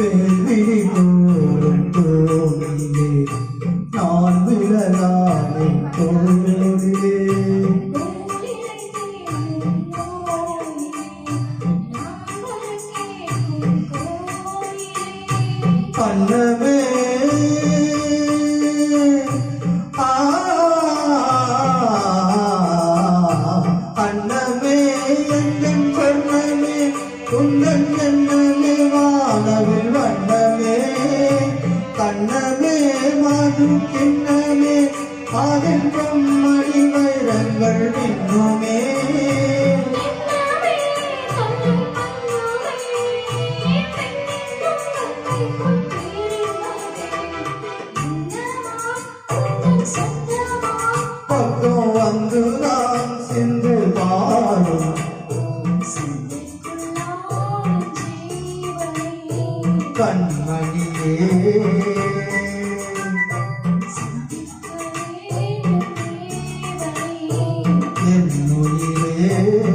பேர்விழி போலும் தோழிலே நான் விழலானே தோழிலே கண்ணமே அண்ணமே என் கனவில் வண்ணமே கண்ணமே மது கிண்ணமே அதில் பொம்மணி வைரங்கள் Thank you. கண்மணியே. என்னுயிரே